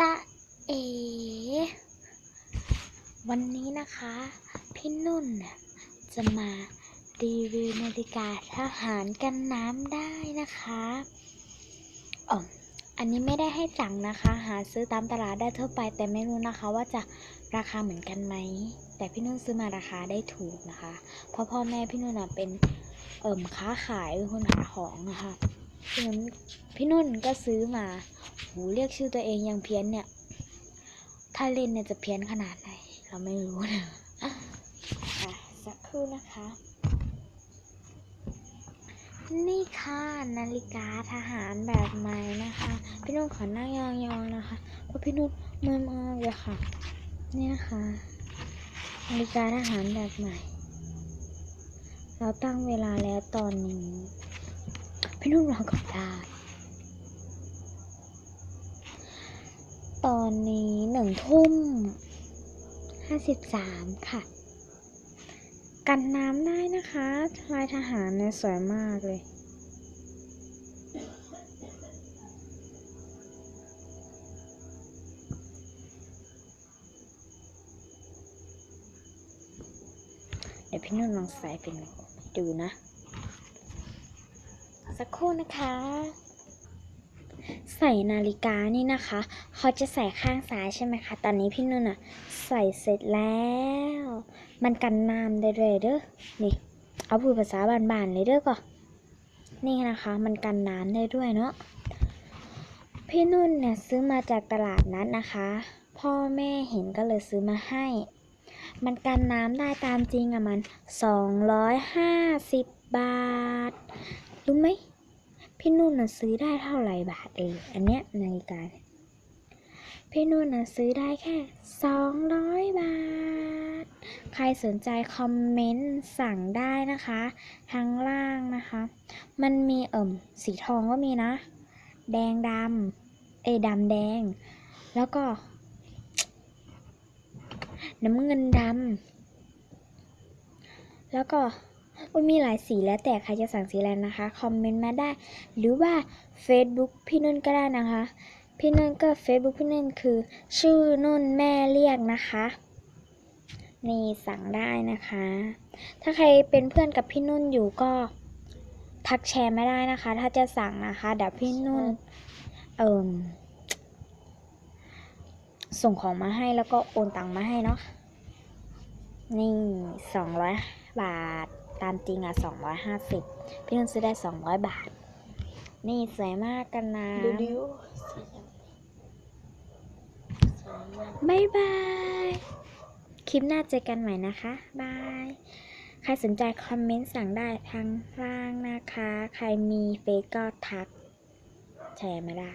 ตาเอ วันนี้นะคะ พี่นุ่นจะมารีวิวนาฬิกาทหารกันน้ำได้นะคะอ๋ออันนี้ไม่ได้ให้สั่งนะคะ หาซื้อตามตลาดได้ทั่วไป แต่ไม่รู้นะคะว่าจะราคาเหมือนกันไหม แต่พี่นุ่นซื้อมาราคาได้ถูกนะคะ เพราะพ่อแม่พี่นุ่นเป็นเอิ่มค้าขายเป็นคนหาของนะคะ พี่นุ่นพี่นุ่นก็ซื้อมาหูเรียกชื่อตัวเองยังเพี้ยนเนี่ย ถ้าเล่นเนี่ยจะเพี้ยนขนาดไหน เราไม่รู้นะอะสักครู่นะคะ นี่ค่ะนาฬิกาทหารแบบใหม่นะคะ พี่นุ่นขอนั่งยองๆนะคะ เพราะพี่นุ่นเมื่อยมากเลยค่ะ นี่นะคะนาฬิกาทหารแบบใหม่ เราตั้งเวลาแล้วตอนนี้ พี่นุ่นรอก่อนได้ตอนนี้หนึ่งทุ่มห้าสิบสามค่ะ กันน้ำได้นะคะลายทหารเนี่ยสวยมากเลยเดี๋ยวพี่นุ่นลองใส่เป็นดูนะ สักครู่นะคะ ใส่นาฬิกานี่นะคะเขาจะใส่ข้างซ้ายใช่ไหมคะ ตอนนี้พี่นุ่นอะใส่เสร็จแล้ว มันกันน้ำได้เลยเด้อนี่ เอาพูดภาษาบานๆเลยเด้อก็นี่นะคะ มันกันน้ำได้ด้วยเนาะพี่นุ่นเนี่ยซื้อมาจากตลาดนัดนะคะ พ่อแม่เห็นก็เลยซื้อมาให้ มันกันน้ำได้ตามจริงอะมัน 250 บาท รู้ไหม พี่นุ่นน่ะซื้อได้เท่าไหร่บาทเอง อันเนี้ยนาฬิกาพี่นุ่นน่ะซื้อได้แค่200บาท ใครสนใจคอมเมนต์สั่งได้นะคะ ทางล่างนะคะ มันมีเอิ่มสีทองก็มีนะ แดงดำเอยดำแดง แล้วก็น้ำเงินดำ แล้วก็ อุ๊ยมีหลายสีแล้วแต่ใครจะสั่งสีอะไรนะคะ คอมเมนต์มาได้ หรือว่า Facebook พี่นุ่นก็ได้นะคะ พี่นุ่นก็ Facebook พี่นุ่นคือ ชื่อนุ่นแม่เรียกนะคะนี่สั่งได้นะคะ ถ้าใครเป็นเพื่อนกับพี่นุ่นอยู่ก็ทักแชร์มาได้นะคะ ถ้าจะสั่งนะคะเดี๋ยวพี่นุ่นเอิ่มส่งของมาให้แล้วก็โอนตังมาให้เนาะนี่สองร้อยบาท ตามจริงอะสองร้อยห้าสิบพี่นุ่นซื้อได้สองร้อยบาท นี่สวยมากกันนะดูดิวบายบาย คลิปหน้าเจอกันใหม่นะคะ บาย ใครสนใจคอมเมนต์สั่งได้ทางล่างนะคะ ใครมีเฟซก็ทัก แชร์มาได้